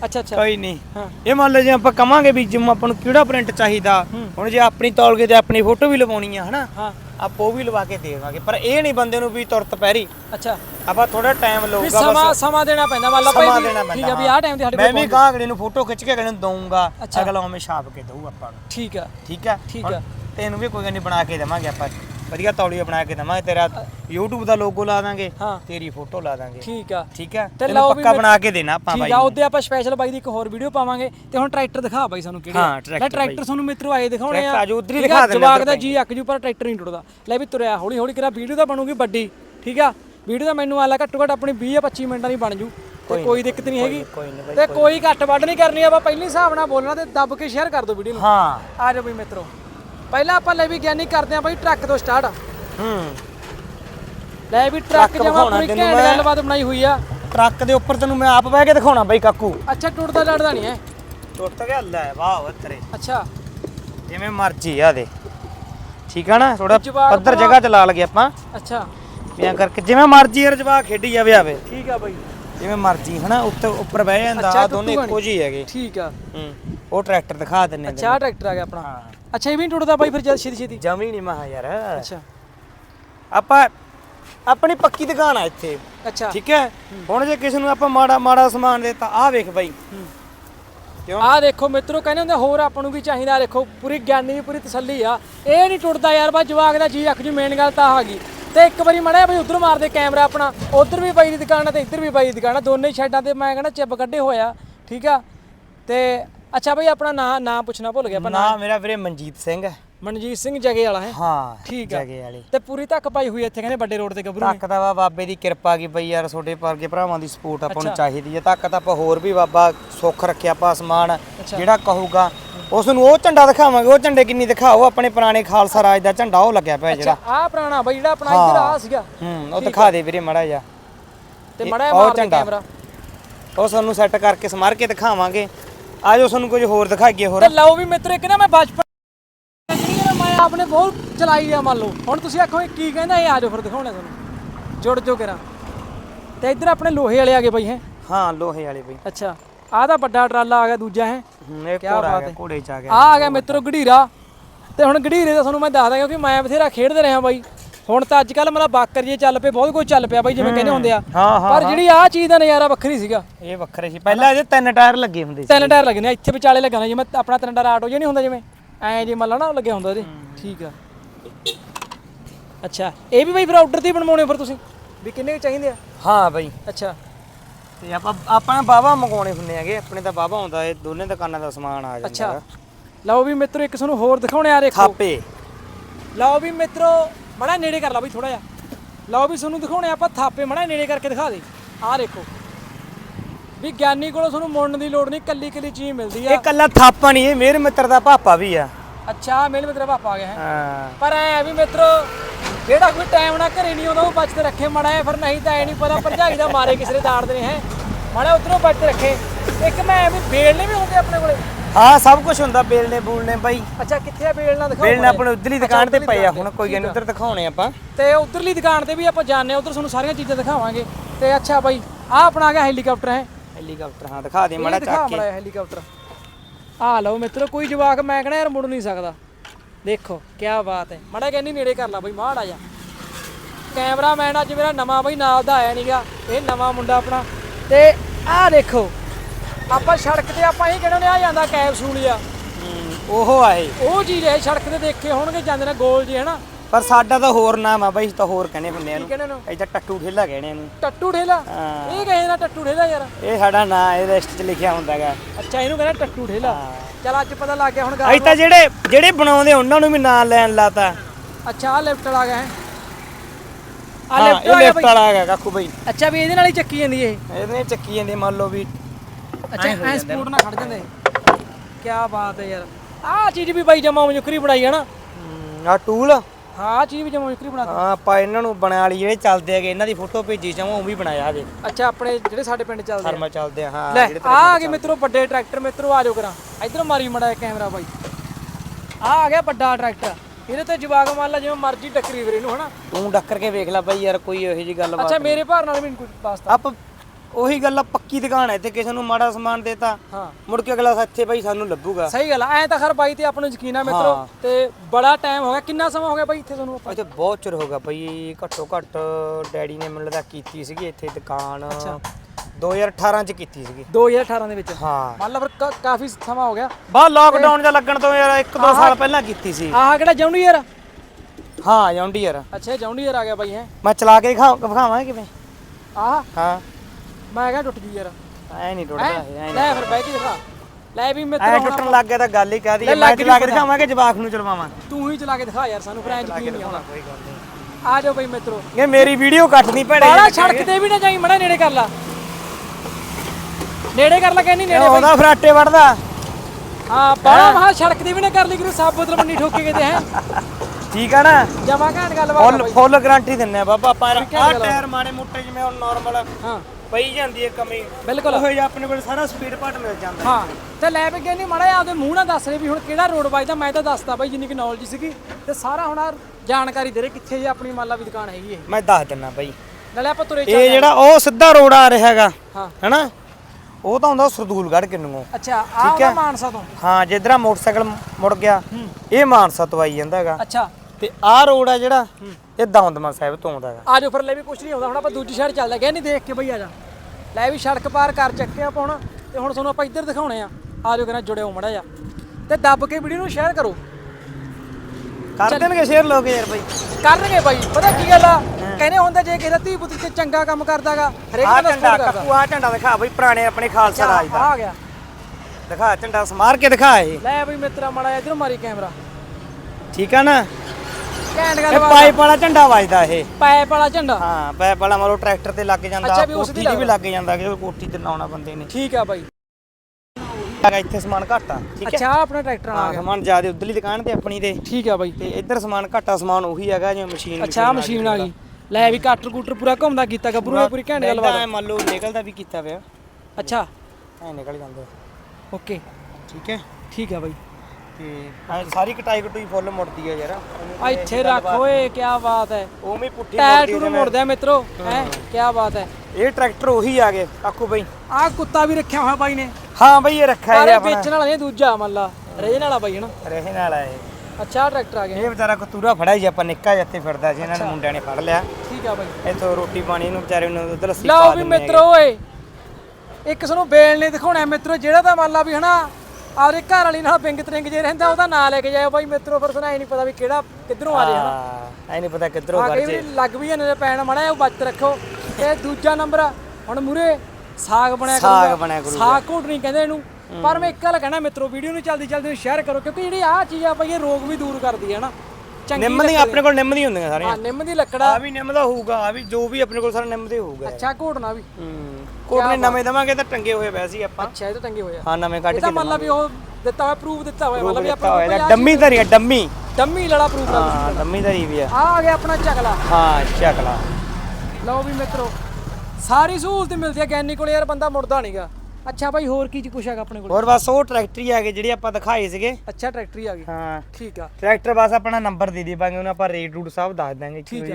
ਅੱਛਾ ਅੱਛਾ। ਕੋਈ ਨਹੀਂ। ਹਾਂ। ਇਹ ਮੰਨ ਲਓ ਜੇ ਆਪਾਂ ਕਵਾਂਗੇ ਵੀ ਜਿਵੇਂ ਆਪਾਂ ਨੂੰ ਕਿਹੜਾ ਪ੍ਰਿੰਟ ਚਾਹੀਦਾ ਹੁਣ ਜੇ ਆਪਣੀ ਤੌਲਗੇ ਤੇ ਆਪਣੀ ਫੋਟੋ ਵੀ ਲਵਾਉਣੀ ਆ ਹਨਾ? ਹਾਂ। ਆਪਾਂ ਉਹ ਵੀ ਲਵਾ ਕੇ ਦੇਵਾਂਗੇ। ਪਰ ਇਹ ਨਹੀਂ ਬੰਦੇ ਨੂੰ ਵੀ ਤੁਰਤ ਪੈਰੀ। ਅੱਛਾ। ਆਪਾਂ ਥੋੜਾ ਟਾਈਮ ਵੀ ਲਊਗਾ ਸਮਾਂ ਸਮਾਂ ਦੇਣਾ ਪੈਂਦਾ। ਮੰਨ ਲਾ ਸਮਾਂ ਭਾਈ ਦੇਣਾ ਵੀ- ਪੈਂਦਾ ਠੀਕ ਆ ਵੀ ਆਹ ਟਾਈਮ ਤੇ ਸਾਡੇ ਮੈਂ ਕੋਲ ਵੀ ਗਾਂ ਅਗਲੇ ਨੂੰ ਫੋਟੋ ਖਿੱਚ ਕੇ ਅਗਲੇ ਨੂੰ ਦਊਂਗਾ। ਅੱਛਾ। ਅਗਲਾ ਉਵੇਂ ਛਾਪ ਕੇ ਦਊ ਆਪਾਂ ਨੂੰ। ਠੀਕ ਆ। ਠੀਕ ਹੈ ਠੀਕ ਹੁਣ ਆ। ਤੈਨੂੰ ਵੀ ਕੋਈ ਗੱਲ ਨਹੀਂ ਬਣਾ ਕੇ ਦੇਵਾਂਗੇ ਆਪਾਂ। ਵਧੀਆ ਤੌਲੀਆ ਬਣਾ ਕੇ ਦੇਵਾਂਗੇ ਤੇਰਾ YouTube ਦਾ ਲੋਗੋ ਲਾ ਦਾਂਗੇ ਹਾਂ। ਤੇਰੀ ਫੋਟੋ ਲਾ ਦਾਂਗੇ। ਠੀਕ ਆ। ਠੀਕ ਹੈ ਤੇ ਤੈਨੂੰ ਲਓ ਵੀ ਪੱਕਾ ਮੈਂ- ਬਣਾ ਕੇ ਦੇਣਾ ਆਪਾਂ ਠੀਕ ਬਾਈ ਆ ਨੂੰ। ਉਹਦੇ ਆਪਾਂ ਸਪੈਸ਼ਲ ਬਾਈ ਦੀ ਇੱਕ ਹੋਰ ਵੀਡੀਓ ਪਾਵਾਂਗੇ ਤੇ ਹੁਣ ਟਰੈਕਟਰ ਦਿਖਾ ਬਾਈ ਸਾਨੂੰ ਕਿਹੜੇ ਹਾਂ, ਲੈ ਟਰੈਕਟਰ ਟਰੈਕਟਰ ਬਾਈ। ਤੁਹਾਨੂੰ ਮਿੱਤਰੋ ਆਏ ਦਿਖਾਉਣੇ ਆ। ਆਜੋ ਉੱਧਰ ਹੀ ਠੀਕ ਆ, ਦਿਖਾ ਦਿੰਦੇ ਜਵਾਕ ਦਾ। ਜੀ ਅੱਕ ਜੂ ਪਰ ਟਰੈਕਟਰ ਨਹੀਂ ਟੁੱਟਦਾ। ਲੈ ਵੀ ਤੁਰਿਆ ਹੌਲੀ ਹੌਲੀ ਕਰਾ ਵੀਡੀਓ ਤਾਂ ਬਣੂਗੀ ਵੱਡੀ ਠੀਕ ਆ? ਵੀਡੀਓ ਤਾਂ ਮੈਨੂੰ ਆਲਾ ਘੱਟੋ ਘੱਟ ਆਪਣੀ 20 ਜਾਂ 25 ਮਿੰਟਾਂ ਦੀ ਬਣ ਜੂ ਤੇ ਕੋਈ ਦਿੱਕਤ ਨਹੀਂ ਹੈਗੀ। ਕੋਈ ਤੇ ਕੋਈ ਘੱਟ ਵੱਢ ਨਹੀਂ ਕਰਨੀ ਆਪਾਂ ਪਹਿਲੀ ਹਿਸਾਬ ਨਾਲ ਬੋਲਣਾ ਤੇ ਦੱਬ ਕੇ ਸ਼ੇਅਰ ਕਰ ਦਿਓ ਵੀਡੀਓ ਨੂੰ। ਹਾਂ। ਆ ਜਾਓ ਬਈ ਮਿੱਤਰੋ। ਪਹਿਲਾਂ ਆਪਾਂ ਲੈ ਵੀ ਗਿਆਨੀ ਕਰਦੇ ਆਂ ਬਈ ਟਰੱਕ ਤੋਂ ਸਟਾਰਟ ਹੂੰ। ਲੈ ਵੀ ਟਰੱਕ ਟਰੱਕ ਜਮਾ ਵਿਖਾਉਣਾ ਪੂਰੀ ਤੈਨੂੰ ਘੈਂਟ ਮੈਂ। ਗੱਲਬਾਤ ਬਣਾਈ ਹੋਈ ਆ। ਟਰੱਕ ਦੇ ਉੱਪਰ ਤੈਨੂੰ ਮੈਂ ਆਪ ਬਹਿ ਕੇ ਦਿਖਾਉਣਾ ਬਾਈ ਕਾਕੂ। ਅੱਛਾ ਟੁੱਟਦਾ ਲੜਦਾ ਨਹੀਂ ਹੈ। ਟੁੱਟ ਗਿਆ ਲੈ ਵਾਹ ਤੇਰੇ। ਅੱਛਾ। ਜਿਵੇਂ ਮਰਜ਼ੀ ਆ ਦੇ। ਠੀਕ ਆ ਨਾ? ਥੋੜਾ ਜਵਾਕ ਪੱਧਰ ਜਗ੍ਹਾ ਤੇ ਲਾ ਲਗੇ ਆਪਾਂ। ਅੱਛਾ। ਪਿਆ ਕਰਕੇ ਜਿਵੇਂ ਮਰਜ਼ੀ ਯਾਰ ਜਵਾਕ ਖੇਡੀ ਜਾਵੇ ਆਵੇ। ਠੀਕ ਆ ਬਈ। ਜਿਵੇਂ ਮਰਜ਼ੀ ਹਨਾ? ਉੱਤੇ ਉੱਪਰ ਬਹਿ ਜਾਂਦਾ ਅੱਛਾ, ਦੋਨੇ ਟੁੱਟੂਗਾ ਇੱਕੋ ਜਿਹੇ ਹੈਗੇ। ਠੀਕ ਆ। ਹੂੰ। ਉਹ ਟਰੈਕਟਰ ਦਿਖਾ ਦਿੰਨੇ ਅੱਛਾ ਆਹ ਟਰੈਕਟਰ ਆ ਗਿਆ ਆਪਣਾ। ਹਾਂ। ਅੱਛਾ ਇਹ ਵੀ ਨੀ ਟੁੱਟਦਾ ਬਾਈ ਫਿਰ ਜਦ ਛੇਤੀ ਛੇਤੀ? ਜਮੀ ਨਹੀਂ ਮਹਾ ਯਾਰ। ਅੱਛਾ। ਆਪਾਂ ਆਪਣੀ ਪੱਕੀ ਦੁਕਾਨ ਆ ਇੱਥੇ। ਅੱਛਾ। ਠੀਕ ਹੈ? ਹੁਣ ਜੇ ਕਿਸੇ ਨੂੰ ਆਪਾਂ ਮਾੜਾ ਮਾੜਾ ਸਮਾਨ ਦੇਤਾ ਆਹ ਵੇਖ ਬਾਈ। ਕਿਉਂ? ਆਹ ਦੇਖੋ ਮਿੱਤਰੋ ਕਹਿੰਦੇ ਹੁੰਦੇ ਹੋਰ ਆਪਾਂ ਨੂੰ ਵੀ ਚਾਹੀਦਾ ਆਹ ਦੇਖੋ ਪੂਰੀ ਗਿਆਨੀ ਦੀ ਪੂਰੀ ਤਸੱਲੀ ਆ। ਇਹ ਨਹੀਂ ਟੁੱਟਦਾ ਯਾਰ ਬਾ ਜਵਾਕ ਦਾ ਜੀ ਅੱਖ ਜੀ ਮੇਨ ਗੱਲ ਤਾਂ ਆ ਗਈ ਤੇ ਇੱਕ ਵਾਰੀ ਮੜਿਆ ਬਈ ਉਧਰ ਮਾਰਦੇ ਕੈਮਰਾ ਆਪਣਾ ਉਧਰ ਵੀ ਬਾਈ ਦੀ ਦੁਕਾਨ ਆ ਤੇ ਇੱਧਰ ਵੀ ਬਾਈ ਦੀ ਦੁਕਾਨ ਆ ਦੋਨੇ ਸ਼ੈਡਾਂ ਤੇ ਮੈਂ ਕਹਿੰਦਾ ਚਿੱਬ ਕੱਢੇ ਹੋਇਆ ਠੀਕ ਆ? ਤੇ ਅੱਛਾ ਬਈ ਆਪਣਾ ਨਾਂ ਨਾਂ ਪੁੱਛਣਾ ਭੁੱਲ ਗਿਆ ਆਪਾਂ ਨਾ ਮੇਰਾ ਵੀਰੇ ਮਨਜੀਤ ਸਿੰਘ ਹੈ। ਮਨਜੀਤ ਸਿੰਘ ਜਗੇ ਵਾਲਾ ਹੈ? ਹਾਂ ਠੀਕ ਆ। ਜਗੇ ਵਾਲੀ। ਤੇ ਪੂਰੀ ਧੱਕ ਪਾਈ ਹੋਈ ਇੱਥੇ ਕਹਿੰਦੇ ਵੱਡੇ ਰੋਡ ਤੇ ਗੱਭਰੂ ਨੇ। ਤੱਕ ਤਾਂ ਵਾ ਬਾਬੇ ਦੀ ਕਿਰਪਾ ਕੀ ਬਈ ਯਾਰ ਤੁਹਾਡੇ ਵਰਗੇ ਭਰਾਵਾਂ ਦੀ ਸਪੋਰਟ ਆਪਾਂ ਨੂੰ ਅੱਛਾ। ਚਾਹੀਦੀ ਹੈ। ਤੱਕ ਤਾਂ ਆਪਾਂ ਹੋਰ ਵੀ ਬਾਬਾ ਸੁੱਖ ਰੱਖਿਆ ਆਪਾਂ ਸਮਾਨ ਜਿਹੜਾ ਕਹੂਗਾ ਉਸ ਨੂੰ ਉਹ ਝੰਡਾ ਦਿਖਾਵਾਂਗੇ ਉਹ ਝੰਡੇ ਕਿੰਨੀ ਦਿਖਾਓ ਆਪਣੇ ਪੁਰਾਣੇ ਖਾਲਸਾ ਰਾਜ ਦਾ ਝੰਡਾ ਉਹ ਲੱਗਿਆ ਪਿਆ ਜਿਹੜਾ। ਅੱਛਾ ਆਹ ਪੁਰਾਣਾ ਬਈ ਜਿਹੜਾ ਆਪਣਾ ਇੱਧਰ ਆ ਸੀਗਾ। ਹੂੰ ਉਹ ਦਿਖਾ ਦੇ ਵੀਰੇ ਮੜਾ ਜਾ ਤੇ ਇਹ- ਮੜਿਆ ਉਹ ਮਾਰ ਦੇ ਝੰਡਾ। ਕੈਮਰਾ। ਉਹ ਸਾਨੂੰ ਸੈੱਟ ਕਰਕੇ ਸਮਾਰ ਕੇ ਦਿਖਾਵਾਂਗੇ। ਆਜੋ ਤੁਹਾਨੂੰ ਕੁਝ ਹੋਰ ਦਿਖਾਈਏ ਹੋਰ। ਤੇ ਲਓ ਵੀ ਮਿੱਤਰ ਇੱਕ ਨਾ ਮੈਂ ਬਚਪਨ ਜਿਹੜੀ ਨਾ ਮੈਂ ਆਪਣੇ ਬਹੁਤ ਚਲਾਈ ਆ ਮੰਨ ਲਓ। ਹੁਣ ਤੁਸੀਂ ਆਖੋ ਇਹ ਕੀ ਕਹਿੰਦਾ ਇਹ ਆਜੋ ਫਿਰ ਦਿਖਾਉਣਾ ਤੁਹਾਨੂੰ। ਜੁੜ ਜੋ ਕਰਾਂ। ਤੇ ਇੱਧਰ ਆਪਣੇ ਲੋਹੇ ਵਾਲੇ ਆ ਗਏ ਬਈ ਹੈ? ਹਾਂ ਲੋਹੇ ਵਾਲੇ ਬਈ। ਅੱਛਾ। ਆਹ ਤਾਂ ਵੱਡਾ ਟਰਾਲਾ ਆ ਗਿਆ ਦੂਜਾ ਹੈ? ਇਹ ਘੋੜਾ ਆ ਗਿਆ। ਘੋੜੇ ਚ ਆ ਆ ਗਿਆ ਆ ਗਿਆ ਮਿੱਤਰੋ ਗੜੀਰਾ ਤੇ ਹੁਣ ਗੜੀਰੇ ਦਾ ਤੁਹਾਨੂੰ ਮੈਂ ਦੱਸਦਾ ਕਿਉਂਕਿ ਮੈਂ ਬਥੇਰਾ ਖੇਡਦੇ ਰਿਹਾ ਬਾਈ। ਹੁਣ ਤਾਂ ਅੱਜ ਕੱਲ ਮਤਲਬ ਬਾਕਰ ਜੇ ਚੱਲ ਪਏ ਬਹੁਤ ਕੁਝ ਚੱਲ ਪਿਆ ਬਾਈ ਜਿਵੇਂ ਕਹਿੰਦੇ ਹੁੰਦੇ ਆ। ਹਾਂ ਹਾਂ ਪਰ ਜਿਹੜੀ ਆਹ ਚੀਜ਼ ਦਾ ਨਜ਼ਾਰਾ ਵੱਖਰੀ ਸੀਗਾ। ਇਹ ਵੱਖਰੇ ਸੀ। ਪਹਿਲਾਂ ਇਹਦੇ ਤਿੰਨ ਟਾਇਰ ਲੱਗੇ ਹੁੰਦੇ ਸੀ। ਤਿੰਨ ਟਾਇਰ ਲੱਗਣੇ ਆ, ਇੱਥੇ ਵਿਚਾਲੇ ਲੱਗਣਾ ਜਿਵੇਂ ਆਪਣਾ ਤਿੰਨ ਟਾਇਰ ਆਟੋ ਜਿਹਾ ਨਹੀਂ ਹੁੰਦਾ ਜਿਵੇਂ ਐ ਜੇ ਮੱਲਾ ਨਾ ਲੱਗਿਆ ਹੁੰਦਾ ਉਹਦੇ। ਠੀਕ ਆ। ਅੱਛਾ ਇਹ ਵੀ ਬਈ ਫਿਰ ਆਰਡਰ ਤੇ ਹੀ ਬਣਵਾਉਣੇ ਫਿਰ ਤੁਸੀਂ? ਵੀ ਕਿੰਨੇ ਕੁ ਚਾਹੀਦੇ ਆ? ਹਾਂ ਬਈ। ਅੱਛਾ। ਤੇ ਆਪਾਂ ਆਪਾਂ ਬਾਬਾ ਮੰਗਾਉਣੇ ਹੁੰਦੇ ਹੈਗੇ ਆਪਣੇ ਤਾਂ ਬਾਬਾ ਹੁੰਦਾ ਇਹ ਦੋਨੇ ਦੁਕਾਨਾਂ ਦਾ ਸਮਾਨ ਆ ਜਾਂਦਾ ਅੱਛਾ। ਹੈਗਾ। ਲਓ ਵੀ ਮਿੱਤਰੋ ਇੱਕ ਤੁਹਾਨੂੰ ਹੋਰ ਦਿਖਾਉਣੇ ਆ ਦੇਖੋ। ਥਾਪੇ। ਲਓ ਵੀ ਮਿੱਤਰੋ ਮੜਾ ਨੇੜੇ ਕਰ ਲਾ ਬਈ ਥੋੜਾ ਜਿਹਾ। ਲਓ ਵੀ ਤੁਹਾਨੂੰ ਦਿਖਾਉਣੇ ਆਪਾਂ ਥਾਪੇ ਮੜਾ ਨੇੜੇ ਕਰਕੇ ਦਿਖਾ ਦੇ। ਆਹ ਦੇਖੋ। ਵੀ ਗਿਆਨੀ ਕੋਲੋਂ ਤੁਹਾਨੂੰ ਮੁੰਨ ਦੀ ਲੋੜ ਨਹੀਂ ਕੱਲੀ ਕੱਲੀ ਚੀਜ਼ ਮਿਲਦੀ ਆ। ਇਹ ਕੱਲਾ ਥਾਪਾ ਨਹੀਂ ਇਹ ਮੇਰੇ ਮਿੱਤਰ ਦਾ ਪਾਪਾ ਵੀ ਆ। ਅੱਛਾ ਮੇਰੇ ਮਿੱਤਰ ਪਾਪਾ ਆ ਗਿਆ ਹੈ। ਹਾਂ। ਪਰ ਐ ਵੀ ਮਿੱਤਰੋ ਜਿਹੜਾ ਕੋਈ ਟਾਈਮ ਨਾਲ ਘਰੇ ਨਹੀਂ ਆਉਂਦਾ ਉਹ ਬਚਤ ਰੱਖੇ ਮੜਾ ਫਿਰ ਨਹੀਂ ਤਾਂ ਐ ਨਹੀਂ ਪਤਾ ਭਰਜਾਈ ਦਾ ਮਾਰੇ ਕਿਸੇ ਦੇ ਦਾੜਦੇ ਨੇ ਹੈ। ਮਾੜਾ ਉਧਰੋਂ ਬਚਤ ਰੱਖੇ। ਇੱਕ ਮੈਂ ਵੀ ਬੇਲਣੇ ਵੀ ਹੁੰਦੇ ਆਪਣੇ ਕੋਲੇ। ਹਾਂ ਸਭ ਕੁਝ ਹੁੰਦਾ ਬੇਲਨੇ ਬੂਲਨੇ ਬਾਈ। ਅੱਛਾ ਕਿੱਥੇ ਆ ਬੇਲਣਾ ਦਿਖਾਓ ਮਾੜਾ ਆਪਣੇ ਉਧਰਲੀ ਦੁਕਾਨ ਤੇ ਪਏ ਆ ਹੁਣ ਕੋਈ ਗੱਲ ਉੱਧਰ ਦਿਖਾਉਣੇ ਆਪਾਂ। ਤੇ ਉਧਰਲੀ ਦੁਕਾਨ ਤੇ ਵੀ ਆਪਾਂ ਜਾਣੇ ਉਧਰ ਤੁਹਾਨੂੰ ਸਾਰੀਆਂ ਚੀਜ਼ਾਂ ਦਿਖਾਵਾਂਗੇ। ਤੇ ਅੱਛਾ ਬਾਈ ਆ ਆਪਣਾ ਆ ਗਿਆ ਹੈਲੀਕਾਪਟਰ ਹੈ? ਹੈਲੀਕਾਪਟਰ ਹਾਂ ਦਿਖਾ ਦੇ ਮੜਾ ਚੱਕ ਕੇ। ਹੈਲੀਕਾਪਟਰ। ਆ ਲਓ ਮਿੱਤਰੋ ਕੋਈ ਜਵਾਕ ਮੈਂ ਕਹਣਾ ਯਾਰ ਮੁੜ ਨਹੀਂ ਸਕਦਾ। ਦੇਖੋ ਕੀ ਬਾਤ ਹੈ। ਮੜਾ ਕਹਿੰਦੀ ਨੇੜੇ ਕਰ ਲਾ ਬਈ ਮਾੜਾ ਜਾ ਕੈਮਰਾਮੈਨ ਅੱਜ ਮੇਰਾ ਨਵਾਂ ਬਈ ਨਾਲ ਦਾ ਆਇਆ ਨਹੀਂਗਾ ਇਹ ਨਵਾਂ ਮੁੰਡਾ ਆਪਣਾ। ਤੇ ਆਹ ਦੇਖੋ ਆਪਾਂ ਸੜਕ ਤੇ ਆਪਾਂ ਇਹ ਕਹਿੰਦੇ ਆ ਜਾਂਦਾ ਕੈਪਸੂਲ ਆ। ਉਹ ਆਏ ਉਹ ਚੀਜ਼ ਹੈ ਸੜਕ ਤੇ ਦੇਖੇ ਹੋਣਗੇ ਜਾਂਦੇ ਨੇ ਗੋਲ ਜੀ ਹਨਾ? ਪਰ ਸਾਡਾ ਤਾਂ ਹੋਰ ਨਾਮ ਆ ਬਾਈ ਅਸੀਂ ਤਾਂ ਹੋਰ ਕਹਿੰਦੇ ਹੁੰਦੇ ਆ ਕੀ ਇਹਨੂੰ। ਕਹਿੰਦੇ ਨੂੰ ਅਸੀਂ ਤਾਂ ਟੱਟੂ ਠੇਲਾ ਕਹਿੰਦੇ ਇਹਨੂੰ। ਟੱਟੂ ਠੇਲਾ? ਹਾਂ। ਇਹ ਕਹੇ ਨਾ ਟੱਟੂ ਠੇਲਾ ਯਾਰ। ਇਹ ਸਾਡਾ ਨਾਂ ਇਹ ਲਿਸਟ 'ਚ ਲਿਖਿਆ ਹੁੰਦਾਗਾ ਅੱਛਾ ਇਹਨੂੰ ਕਹਿੰਦੇ ਟੱਟੂ ਠੇਲਾ। ਚਲ ਅੱਜ ਪਤਾ ਲੱਗ ਗਿਆ ਹੁਣ ਅਸੀਂ ਗੱਲ ਤਾਂ ਜਿਹੜੇ ਜਿਹੜੇ ਬਣਾਉਂਦੇ ਉਹਨਾਂ ਨੂੰ ਵੀ ਨਾਂ ਲੈਣ ਲਾਤਾ। ਅੱਛਾ ਆ ਲੈਫਟ ਵਾਲਾ ਗਿਆ ਹੈ? ਆ ਹਾਂ ਲੈਫਟ ਇਹ ਆ ਗਿਆ ਲਿਫਟ ਬਈ। ਵਾਲਾ ਹੈਗਾ ਕਾਕੂ ਬਾਈ। ਅੱਛਾ ਵੀ ਇਹਦੇ ਨਾਲ ਹੀ ਚੱਕੀ ਜਾਂਦੀ ਇਹ। ਇਹਦੇ ਚੱਕੀ ਜਾਂਦੇ ਮੰਨ ਲਓ ਵੀ ਅੱਛਾ ਐ ਸਪੋਰਟ ਨਾਲ ਖੜ ਜਾਂਦੇ। ਕੀ ਬਾਤ ਹੈ ਯਾਰ। ਆਹ ਚੀਜ਼ ਵੀ ਬਾਈ ਜਮਾ ਮਜੁਕਰੀ ਬਣਾਈ ਹੈ ਨਾ ਆ ਟੂਲ ਹਾਂ ਆਹ ਚੀਜ਼ ਵੀ ਜਮਾ ਮਜੁਕਰੀ ਬਣਾ ਹਾਂ ਆਪਾਂ ਇਹਨਾਂ ਨੂੰ ਬਣਾ ਵਾਲੀ ਜਿਹੜੇ ਚੱਲਦੇ ਹੈਗੇ ਇਹਨਾਂ ਦੀ ਫੋਟੋ ਭੇਜੀ ਚਾਹਾਂ ਉਹ ਵੀ ਬਣਾਇਆ ਜੇ ਅੱਛਾ ਆਪਣੇ ਜਿਹੜੇ ਸਾਡੇ ਪਿੰਡ ਚੱਲਦੇ ਆ। ਥਰਮਲ ਚੱਲਦੇ ਆ ਹਾਂ ਲੈ ਜਿਹੜੇ ਆ ਆ ਗਏ ਮਿੱਤਰੋ ਵੱਡੇ ਟਰੈਕਟਰ। ਮਿੱਤਰੋ ਆ ਜਾਓ ਕਰਾਂ। ਇਧਰ ਮਾਰੀ ਮੜਾ ਕੈਮਰਾ ਬਾਈ। ਆ ਆ ਗਿਆ ਵੱਡਾ ਟਰੈਕਟਰ। ਇਹਦੇ ਤੇ ਜਵਾਗ ਮੰਨ ਲਾ ਜਿਵੇਂ ਮਰਜ਼ੀ ਟੱਕਰੀ ਵੀਰੇ ਨੂੰ ਹਨਾ? ਤੂੰ ਡੱਕਰ ਕੇ ਵੇਖ ਲੈ ਬਾਈ ਯਾਰ ਕੋਈ ਇਹੋ ਜੀ ਗੱਲ ਅੱਛਾ ਮੇਰੇ ਭਾਰ ਨਾਲ ਵੀ ਨੀ ਕੋਈ ਵਾਸਤਾ ਆਪ ਉਹੀ ਗੱਲ ਆ ਪੱਕੀ ਦੁਕਾਨ ਹੈ ਤੇ ਕਿਸੇ ਨੂੰ ਮਾੜਾ ਸਮਾਨ ਦੇਤਾ ਹਾਂ। ਮੁੜ ਕੇ ਅਗਲਾ ਇੱਥੇ ਬਾਈ ਸਾਨੂੰ ਲੱਭੂਗਾ। ਸਹੀ ਗੱਲ ਆ ਐ ਤਾਂ ਖਰ ਬਾਈ ਤੇ ਆਪਾਂ ਨੂੰ ਯਕੀਨ ਆ ਮਿੱਤਰੋ ਹਾਂ। ਤੇ ਬੜਾ ਟਾਈਮ ਹੋ ਗਿਆ। ਕਿੰਨਾ ਸਮਾਂ ਹੋ ਗਿਆ ਬਾਈ ਇੱਥੇ ਤੁਹਾਨੂੰ ਇੱਥੇ ਬਹੁਤ ਚਿਰ ਹੋ ਗਿਆ ਬਈ ਘੱਟੋ ਘੱਟ ਡੈਡੀ ਨੇ ਮੈਨੂੰ ਲੱਗਦਾ ਕੀਤੀ ਸੀਗੀ ਇੱਥੇ ਦੁਕਾਨ। 2018 ਚ ਕੀਤੀ ਸੀਗੀ। 2018 ਦੇ ਵਿੱਚ। ਹਾਂ। ਮੰਨ ਲਾ ਫਿਰ ਕ- ਕਾਫੀ ਸਮਾਂ ਹੋ ਗਿਆ। ਬਾ ਲਾਕਡਾਊਨ ਜਾਂ ਲੱਗਣ ਤੋਂ ਯਾਰ 1-2 ਸਾਲ ਪਹਿਲਾਂ ਕੀਤੀ ਸੀ। ਆਹ ਕਿਹੜਾ ਜੌਂਡੀਅਰ? ਹਾਂ ਜੌਂਡੀ ਯਾਰ ਅੱਛਾ ਜੌਂਡੀਅਰ ਆ ਗਿਆ ਬਾਈ ਹੈ। ਮੈਂ ਚਲਾ ਕੇ ਦਿਖਾ ਵਿਖਾਵਾਂ ਕਿਵੇਂ? ਆਹ। ਹਾਂ। ਮੈਂ ਕਿਹਾ ਟੁੱਟ ਜੂ ਯਾਰ। ਐ ਨਹੀਂ ਟੁੱਟਦਾ ਐ ਲੈ ਫਿਰ ਬਹਿ ਕੇ ਦਿਖਾ। ਲੈ ਵੀ ਐ ਮਿੱਤਰੋ ਹੁਣ ਟੁੱਟਣ ਲੱਗ ਗਿਆ ਤਾਂ ਗੱਲ ਹੀ ਕਾਦੀ ਲੈ ਮੈਂ ਚਲਾ ਕੇ ਵੀ ਦਿਖਾਵਾਂ ਕਿ ਜਵਾਕ ਨੂੰ ਚਲਵਾਵਾਂ। ਤੂੰ ਹੀ ਚਲਾ ਕੇ ਦਿਖਾ ਯਾਰ ਸਾਨੂੰ ਫਿਰ ਐਂ ਯਕੀਨ ਨਹੀਂ ਆਉਣਾ ਕੋਈ ਗੱਲ ਨਹੀਂ। ਆ ਜਾਓ ਬਾਈ ਮਿੱਤਰੋ। ਇਹ ਮੇਰੀ ਵੀਡੀਓ ਕੱਟਦੀ ਭੈੜੇ ਬਾਲਾ ਸੜਕ ਤੇ ਵੀ ਨਾ ਜਾਈ ਮੜਾ ਨੇੜੇ ਕਰ ਲਾ। ਨੇੜੇ ਕਰ ਲਾ ਕਹਿੰਦੀ ਨੇੜੇ ਉਹਦਾ ਫਰਾਟੇ ਵੜਦਾ। ਹਾਂ ਬਾਲਾ ਮਹਾ ਸੜਕ ਤੇ ਵੀ ਨਾ ਕਰ ਲਈ ਕਿ ਸਾਬ ਬੋਤਲ ਮੰਨੀ ਠੋਕੇ ਕਿਤੇ ਹੈ? ਠੀਕ ਆ ਨਾ? ਜਮਾ ਘਾਟ ਗੱਲਬਾਤ ਆ ਫੁੱਲ ਬਾਈ। ਫੁੱਲ ਗਾਰੰਟੀ ਦਿੰਨੇ ਆ ਬਾਬਾ ਆਪਾਂ ਆਹ। ਟਾਇਰ ਮਾੜੇ ਮੋਟੇ ਜਿਵੇਂ ਹੁਣ ਨਾਰਮਲ ਹਾਂ। ਪਈ ਜਾਂਦੀ ਹੈ ਕਮੀ। ਬਿਲਕੁਲ। ਉਹ ਜਿਹਾ ਆਪਣੇ ਕੋਲ ਸਾਰਾ ਸਪੀਡ ਪਾਰਟ ਮਿਲ ਜਾਂਦਾ। ਹਾਂ ਤੇ ਲੈ ਵੀ ਕਹਿੰਦੀ ਮਾੜਾ ਜਿਹਾ ਆਪਦੇ ਮੂੰਹ ਨਾਲ ਦੱਸ ਰਹੇ ਵੀ ਹੁਣ ਕਿਹੜਾ ਰੋਡ ਵੱਜਦਾ ਮੈਂ ਤਾਂ ਦੱਸਦਾ ਬਾਈ ਜਿੰਨੀ ਕਿ ਨੌਲੇਜ ਸੀਗੀ। ਤੇ ਸਾਰਾ ਹੁਣ ਆਹ ਜਾਣਕਾਰੀ ਦੇ ਰਹੇ ਕਿੱਥੇ ਜੇ ਆਪਣੀ ਮੰਨ ਲਾ ਵੀ ਦੁਕਾਨ ਹੈਗੀ ਇਹ। ਮੈਂ ਦੱਸ ਦਿੰਨਾ ਬਾਈ। ਨਾਲੇ ਆਪਾਂ ਤੁਰੇ ਇਹ ਚੱਲਦੇ ਜਿਹੜਾ ਉਹ ਸਿੱਧਾ ਰੋਡ ਆ ਰਿਹਾ ਹੈਗਾ ਹਾਂ। ਹੈਨਾ? ਉਹ ਤਾਂ ਹੁੰਦਾ ਸਰਦੂਲਗੜ੍ਹ ਕਿੰਨੂ। ਅੱਛਾ ਆ ਉਹਦਾ ਮਾਨਸਾ ਤੋਂ? ਹਾਂ ਜਿੱਧਰ ਮੋਟਰਸਾਈਕਲ ਮੁੜ ਗਿਆ ਇਹ ਮਾਨਸਾ ਤੋਂ ਆਈ ਜਾਂਦਾ ਹੈਗਾ। ਅੱਛਾ। ਤੇ ਆਹ ਰੋਡ ਆ ਜਿਹੜਾ ਇਹ ਦਮਦਮਾ ਸਾਹਿਬ ਤੋਂ ਆਉਂਦਾ ਹੈਗਾ। ਆ ਜਾਓ ਫਿਰ ਲੈ ਵੀ ਕੁਛ ਨਹੀਂ ਆਉਂਦਾ। ਹੁਣ ਆਪਾਂ ਦੂਜੀ ਸਾਈਡ ਚੱਲਦੇ ਗਏ ਨਹੀਂ ਦੇਖ ਕੇ ਬਈ ਆ ਜਾ। ਲੈ ਵੀ ਸੜਕ ਪਾਰ ਕਰ ਚੱਕੇ ਆਪਾਂ ਹੁਣ ਤੇ ਹੁਣ ਤੁਹਾਨੂੰ ਆਪਾਂ ਇੱਧਰ ਦਿਖਾਉਣੇ ਆ। ਆ ਜਾਓ ਕਹਿੰਦਾ ਜੁੜਿਓ ਮੜਾ ਜਾ ਤੇ ਦੱਬ ਕੇ ਵੀਡੀਓ ਨੂੰ ਸ਼ੇਅਰ ਕਰੋ। ਕਰ ਦੇਣਗੇ ਸ਼ੇਅਰ ਲੋਕ ਯਾਰ ਬਾਈ। ਕਰਨਗੇ ਬਾਈ ਪਤਾ ਕੀ ਗੱਲ ਆ? ਕਹਿੰਦੇ ਹੁੰਦੇ ਜੇ ਕਿਸੇ ਦਾ ਧੀ ਪੁੱਤ ਤੇ ਚੰਗਾ ਕੰਮ ਕਰਦਾਗਾ ਹਰੇਕ ਦਾ ਝੰਡਾ ਕੱਕੂ ਆਹ ਝੰਡਾ ਦਿਖਾ ਬਈ ਪੁਰਾਣੇ ਆਪਣੇ ਖਾਲਸਾ ਰਾਜ ਦਾ। ਆ ਗਿਆ। ਦਿਖਾ ਝੰਡਾ ਸਮਾਰ ਕੇ ਦਿਖਾ ਇਹ। ਲੈ ਬਈ ਮਿੱਤਰਾ ਮੜਾ ਇਧਰ ਮਾਰੀ ਕੈਮਰਾ। ਠੀਕ ਆ ਨਾ? ਘੈਂਟ ਇਹ ਗੱਲ ਪਾਈਪ ਵਾਲਾ ਝੰਡਾ ਵੱਜਦਾ ਇਹ। ਪਾਇਪ ਵਾਲਾ ਝੰਡਾ? ਹਾਂ ਪਾਈਪ ਵਾਲਾ ਮਾਰੋ ਟਰੈਕਟਰ ਤੇ ਲੱਗ ਜਾਂਦਾ ਅੱਛਾ ਵੀ ਉਸ ਕੋਠੀ ਦੀ ਤੇ ਵੀ ਲੱਗ ਜਾਂਦਾ ਕਿ ਕੋਠੀ ਤੇ ਲਾਉਣਾ ਬੰਦੇ ਨੇ। ਠੀਕ ਆ ਬਾਈ। ਹੈਗਾ ਇੱਥੇ ਸਮਾਨ ਘੱਟ ਆ ਠੀਕ ਹੈ ਅੱਛਾ ਆਹ ਆਪਣਾ ਟਰੈਕਟਰ ਆ ਹਾਂ ਗਿਆ। ਸਮਾਨ ਜ਼ਿਆਦਾ ਉਧਰਲੀ ਦੁਕਾਨ ਤੇ ਆਪਣੀ ਤੇ। ਠੀਕ ਆ ਬਾਈ। ਤੇ ਇੱਧਰ ਸਮਾਨ ਘੱਟਾ ਸਮਾਨ ਉਹੀ ਹੈਗਾ ਜਿਵੇਂ ਮਸ਼ੀਨ ਅੱਛਾ ਆਹ ਮਸ਼ੀਨ ਆ ਗਈ ਲੈ ਵੀ ਕਾਟਰ ਕੂਟਰ ਪੂਰਾ ਘੁੰਮਦਾ ਕੀਤਾ ਗੱਭਰੂ ਪੂਰੀ ਘੈਂਟ ਗੱਲ ਬਾਤ ਐ ਮੰਨ ਲਓ ਨਿਕਲਦਾ ਵੀ ਕੀਤਾ ਪਿਆ। ਅੱਛਾ। ਐ ਨਿਕਲ ਜਾਂਦਾ। ਓਕੇ। ਠੀਕ ਹੈ? ਠੀਕ ਆ ਬਾਈ। ਤੇ ਐਂ ਸਾਰੀ ਕਟਾਈ ਕਟੂਈ ਫੁੱਲ ਮੁੜਦੀ ਹੈ ਯਾਰ। ਆ ਇੱਥੇ ਰੱਖ ਓਏ ਕੀ ਬਾਤ ਹੈ। ਉਵੇਂ ਹੀ ਪੁੱਠੀ ਟਾਇਰ ਮੁੜਦੀ ਟੂਰ ਹੈ ਮੁੜਦੇ ਆ ਮਿੱਤਰੋ ਹੈ। ਕੀ ਬਾਤ ਹੈ। ਇਹ ਟਰੈਕਟਰ ਉਹੀ ਆ ਗਏ ਆਖੋ ਬਈ। ਆਹ ਕੁੱਤਾ ਵੀ ਰੱਖਿਆ ਹੋਇਆ ਬਾਈ ਨੇ। ਹਾਂ ਬਈ ਇਹ ਰੱਖਿਆ ਇਹ ਆਪਣਾ। ਵੇਚਣ ਵਾਲਾ ਨਹੀਂ ਦੂਜਾ ਮੰਨ ਲਾ ਰੇਜਨ ਵਾਲਾ ਬਾਈ ਹਨਾ? ਰਹਿਣ ਵਾਲਾ ਇਹ। ਅੱਛਾ ਟਰੈਕਟਰ ਆ ਗਿਆ। ਇਹ ਵਿਚਾਰਾ ਕਤੂਰਾ ਫੜਿਆ ਜੀ ਆਪਾਂ ਨਿੱਕਾ ਜਿਹਾ ਇੱਥੇ ਫਿਰਦਾ ਸੀ ਇਹਨਾਂ ਨੇ ਮੁੰਡਿਆਂ ਨੇ ਫੜ ਲਿਆ। ਠੀਕ ਆ ਬਾਈ। ਇੱਥੋਂ ਰੋਟੀ ਪਾਣੀ ਨੂੰ ਵਿਚਾਰੇ ਨੂੰ ਦੁੱਧ ਲੱਸੀ ਲਓ ਪਾ ਵੀ ਮਿੱਤਰੋ ਓਏ ਇੱਕ ਸਾਨੂੰ ਬੇਲ ਨੇ ਦਿਖਾਉਣਾ ਮਿੱਤਰੋ ਜਿਹੜਾ ਤਾਂ ਮੰਨ ਲਾ ਵੀ ਹਨਾ ਆਪਦੇ ਘਰ ਵਾਲੀ ਨਾਲ ਬਿੰਗ ਤਰਿੰਗ ਜੇ ਰਹਿੰਦਾ ਉਹਦਾ ਨਾਂ ਲੈ ਕੇ ਜਾਇਓ ਬਾਈ ਮਿੱਤਰੋ ਫਿਰ ਸੁਣਾ ਨਹੀਂ ਪਤਾ ਵੀ ਕਿਹੜਾ ਕਿੱਧਰੋਂ ਆ ਜੇ ਹਨਾ। ਹਾਂ ਐ ਨਹੀਂ ਪਤਾ ਕਿੱਧਰੋਂ ਆ ਕਰ ਵਾਰੀ ਲੱਗ ਵੀ ਜਾਂਦੇ ਪੈਣ ਮੜਾ ਉਹ ਬਚਤ ਰੱਖੋ। ਤੇ ਦੂਜਾ ਨੰਬਰ ਹੁਣ ਮੂਰੇ ਸਾਗ ਬਣਿਆ ਸਾਗ ਕਰੂਗਾ। ਬਣਿਆ ਕਰੂਗਾ। ਸਾਗ ਘੋਟਣੀ ਕਹਿੰਦੇ ਇਹਨੂੰ। ਪਰ ਮੈਂ ਇੱਕ ਗੱਲ ਕਹਿਣਾ ਮਿੱਤਰੋ ਵੀਡੀਓ ਨੂੰ ਜਲਦੀ ਜਲਦੀ ਸ਼ੇਅਰ ਕਰੋ ਕਿਉਂਕਿ ਜਿਹੜੀ ਆਹ ਚੀਜ਼ ਆ ਬਈ ਇਹ ਰੋਗ ਵੀ ਦੂਰ ਕਰਦੀ ਹੈ ਨਾ। ਚੰਗੀ ਨਿੰਮ ਦੀਆਂ ਆਪਣੇ ਕੋਲ ਨਿੰਮ ਦੀਆਂ ਹੁੰਦੀਆਂ ਸਾਰੀਆਂ। ਹਾਂ ਨਿੰਮ ਦੀ ਲੱਕੜਾ ਆ। ਵੀ ਨਿੰਮ ਦਾ ਹੋਊਗਾ ਆ ਵੀ ਜੋ ਵੀ ਆਪਣੇ ਕੋਲ ਸਾਰਾ ਨਿੰਮ ਦੇ ਹੋਊਗਾ। ਅੱਛਾ ਘੋਟਣਾ ਵੀ। ਹੂੰ ਕੋਟਨੇ ਨਵੇਂ ਦਵਾਂਗੇ ਤਾਂ ਟੰਗੇ ਹੋਏ ਵੈਸੇ ਹੀ ਆਪਾਂ। ਅੱਛਾ ਇਹ ਤਾਂ ਟੰਗੇ ਹੋਇਆ ਹਾਂ ਨਵੇਂ ਕੱਢ ਕੇ ਮੰਨ ਲਾ ਵੀ ਉਹ ਦਿੱਤਾ ਹੋਇਆ ਪ੍ਰੂਫ ਦਿੱਤਾ ਹੋਇਆ ਮਤਲਬ ਵੀ ਦਿੱਤਾ ਆਪਾਂ ਹੋਇਆ ਡੰਮੀ ਧਰੀ ਆ, ਡੰਮੀ। ਡੰਮੀ ਲੜਾ ਪ੍ਰੂਫ ਦਾ ਹਾਂ ਲੰਮੀ ਧਰੀ ਵੀ ਆ। ਆ ਆ ਗਿਆ ਆਪਣਾ ਚਕਲਾ। ਹਾਂ ਚੱਕਲਾ। ਲਓ ਵੀ ਮਿੱਤਰੋ ਸਾਰੀ ਸਹੂਲਤ ਮਿਲਦੀ ਹੈ ਗੈਨੀ ਕੋਲ ਯਾਰ ਬੰਦਾ ਮੁੜਦਾ ਨਹੀਂਗਾ ਅੱਛਾ ਭਾਈ ਹੋਰ ਕੀ ਕੁਛ ਹੈਗਾ ਆਪਣੇ ਕੋਲ? ਹੋਰ ਬਸ ਉਹ ਟਰੈਕਟਰ ਹੀ ਗਏ ਜਿਹੜੇ ਆਪਾਂ ਦਿਖਾਏ ਸੀਗੇ। ਅੱਛਾ ਟਰੈਕਟਰ ਹੀ ਆ ਗਈ ਹਾਂ। ਠੀਕ ਆ। ਟਰੈਕਟਰ ਬਸ ਆਪਣਾ ਨੰਬਰ ਦੇ ਦੀ ਪਾਂਗੇ ਉਹਨੂੰ ਆਪਾਂ ਰੇਟ ਰੂਟ ਸਭ ਦੱਸ ਦਾਂਗੇ ਠੀਕ ਹੈ